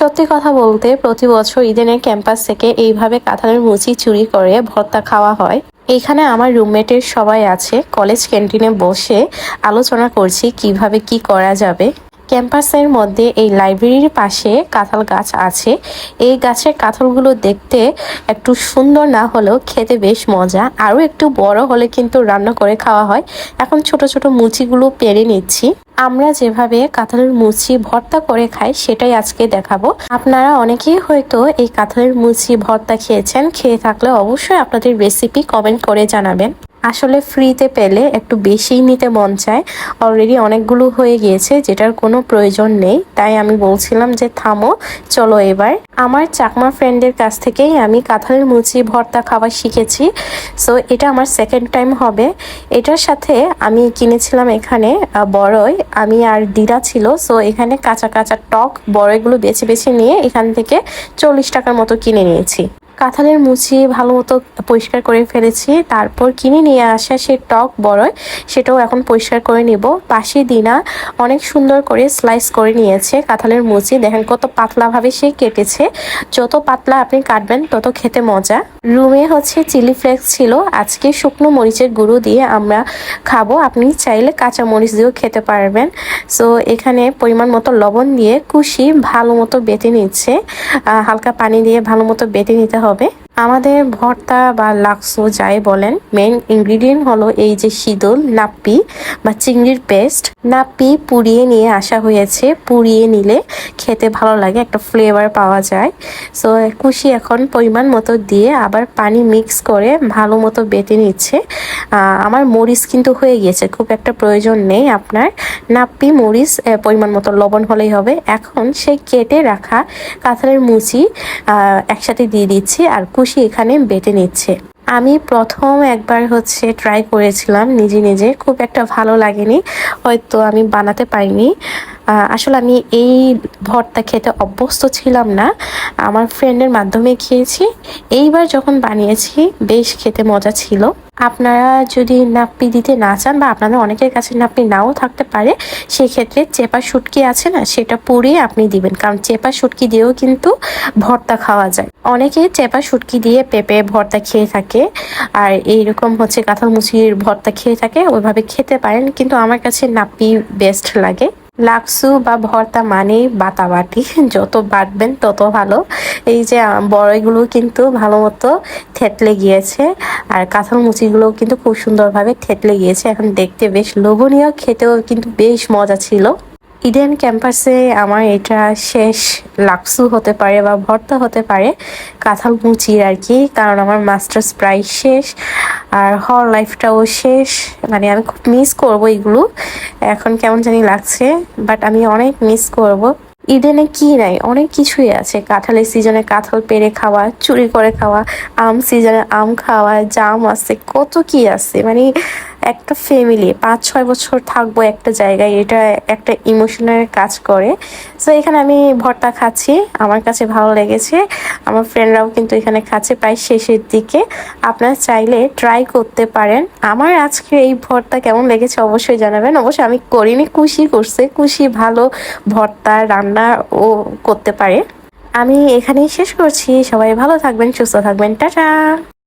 সত্যি কথা বলতে প্রতি বছর ইডেনের ক্যাম্পাস থেকে এইভাবে কাঁঠালের মুচি চুরি করে ভর্তা খাওয়া হয়। এইখানে আমার রুমমেটের সবাই আছে। কলেজ ক্যান্টিনে বসে আলোচনা করছি কীভাবে কি করা যাবে। ক্যাম্পাসের মধ্যে এই লাইব্রেরির পাশে কাঁঠাল গাছ আছে। এই গাছের কাঁঠালগুলো দেখতে একটু সুন্দর না হলেও খেতে বেশ মজা। আরও একটু বড় হলে কিন্তু রান্না করে খাওয়া হয়। এখন ছোট ছোট মুচিগুলো পেরে নিচ্ছি। আমরা যেভাবে কাঁঠালের মুচি ভর্তা করে খাই, সেটাই আজকে দেখাবো। আপনারা অনেকেই হয়তো এই কাঁঠালের মুচি ভর্তা খেয়েছেন, খেয়ে থাকলে অবশ্যই আপনাদের রেসিপি কমেন্ট করে জানাবেন। আসলে ফ্রিতে পেলে একটু বেশিই নিতে মন চায়। অলরেডি অনেকগুলো হয়ে গিয়েছে, যেটার কোনো প্রয়োজন নেই। তাই আমি বলছিলাম যে, থামো, চলো এবার। আমার চাকমা ফ্রেন্ডের কাছ থেকেই আমি কাঁঠালের মুচি, ভর্তা খাবার শিখেছি। সো এটা আমার সেকেন্ড টাইম হবে। এটার সাথে আমি কিনেছিলাম এখানে বড়ই আমি আর দিদা ছিল সো এখানে কাঁচা কাঁচা টক বড়ইগুলো বেছে বেছে নিয়ে এখান থেকে চল্লিশ টাকার মতো কিনে নিয়েছি। কাঁঠালের মুচি ভালো মতো পরিষ্কার করে ফেলেছি। তারপর কিনে নিয়ে আসা সে টক বড়ই সেটাও এখন পরিষ্কার করে নিব। পাশে দিনা অনেক সুন্দর করে স্লাইস করে নিয়েছে কাঁঠালের মুচি। দেখেন কত পাতলাভাবে সে কেটেছে। যত পাতলা আপনি কাটবেন, তত খেতে মজা। রুমে হচ্ছে চিলি ফ্লেক্স ছিল। আজকে শুকনো মরিচের গুঁড়ো দিয়ে আমরা খাব। আপনি চাইলে কাঁচা মরিচ দিয়েও খেতে পারবেন। সো এখানে পরিমাণ মতো লবণ দিয়ে কুশি ভালো মতো বেটে নিচ্ছে। হালকা পানি দিয়ে ভালো মতো বেটে নিতে হবে। আমাদের ভর্তা বা লাক্সো যাই বলেন মেন ইনগ্রিডিয়েন্ট হলো এই যে শীতল নাপ্পি বা চিংড়ির পেস্ট নাপ্পি পুড়িয়ে নিয়ে আসা হয়েছে, পুড়িয়ে নিলে খেতে ভালো লাগে, একটা ফ্লেভার পাওয়া যায়। সো কুশি এখন পরিমাণ মতো দিয়ে আবার পানি মিক্স করে ভালো মতো বেটে নিচ্ছে। আমার মরিচ কিন্তু হয়ে গিয়েছে, খুব একটা প্রয়োজন নেই আপনার। নাপ্পি, মরিচ পরিমাণ মতো লবণ হলেই হবে। এখন সেই কেটে রাখা কাঁঠালের মুচি একসাথে দিয়ে দিচ্ছি আর কুশি এখানে বেটে নিচ্ছে। আমি প্রথম একবার হচ্ছে ট্রাই করেছিলাম, নিজে নিজে। খুব একটা ভালো লাগেনি, হয়তো আমি বানাতে পারিনি। আসলে আমি এই ভর্তা খেতে অভ্যস্ত ছিলাম না। আমার ফ্রেন্ডের মাধ্যমে খেয়েছি। এইবার যখন বানিয়েছি, বেশ খেতে মজা ছিল। আপনারা যদি নাপ্পি দিতে না চান বা আপনাদের অনেকের কাছে নাপ্পি নাও থাকতে পারে, সেক্ষেত্রে চেপা শুটকি আছে না, সেটা পুড়িয়ে আপনি দিবেন। কারণ চেপা শুটকি দিয়েও কিন্তু ভর্তা খাওয়া যায়। অনেকে চেপা শুটকি দিয়ে পেঁপে ভর্তা খেয়ে থাকে, আর এইরকম হচ্ছে কাঁঠাল মুচির ভর্তা খেয়ে থাকে, ওইভাবে খেতে পারেন। কিন্তু আমার কাছে নাপ্পি বেস্ট লাগে। লাক্সু বা ভর্তা মানেই বাটাবাটি যত বাটবেন তত ভালো। এই যে বড়ইগুলো কিন্তু ভালো মতো থেতলে গিয়েছে। আর কাঁঠাল মুচিগুলো কিন্তু খুব সুন্দরভাবে থেতলে গিয়েছে। এখন দেখতে বেশ লোভনীয়, খেতেও কিন্তু বেশ মজা ছিল। ইডেন ক্যাম্পাসে আমার এটা শেষ লাক্সু হতে পারে বা ভর্তা হতে পারে কাঁঠাল মুচির আর কি। কারণ আমার মাস্টার্স প্রায় শেষ। আর হল লাইফটাও শেষ। মানে আমি খুব মিস করব এগুলো। এখন কেমন জানি লাগছে বাট আমি অনেক মিস করব। ইডেনে কি নাই? অনেক কিছুই আছে। কাঁঠালের সিজনে কাঁঠাল পেরে খাওয়া, চুরি করে খাওয়া, আম সিজনে আম খাওয়া, জাম আছে, কত কি আছে। মানে একটা ফ্যামিলি পাঁচ, ছয় বছর থাকব একটা জায়গায়, এটা একটা ইমোশনের কাজ করে। সো এখানে আমি ভর্তা খাচ্ছি, আমার কাছে ভালো লেগেছে, আমার ফ্রেন্ডরাও কিন্তু এখানে খাচ্ছে প্রায় শেষের দিকে। আপনারা চাইলে ট্রাই করতে পারেন। আমার আজকে এই ভর্তা কেমন লেগেছে অবশ্যই জানাবেন। অবশ্যই আমি করিনি, খুশি করছে, খুশি, ভালো ভর্তা রান্না ও করতে পারে। আমি এখানেই শেষ করছি। সবাই ভালো থাকবেন, সুস্থ থাকবেন। টাটা!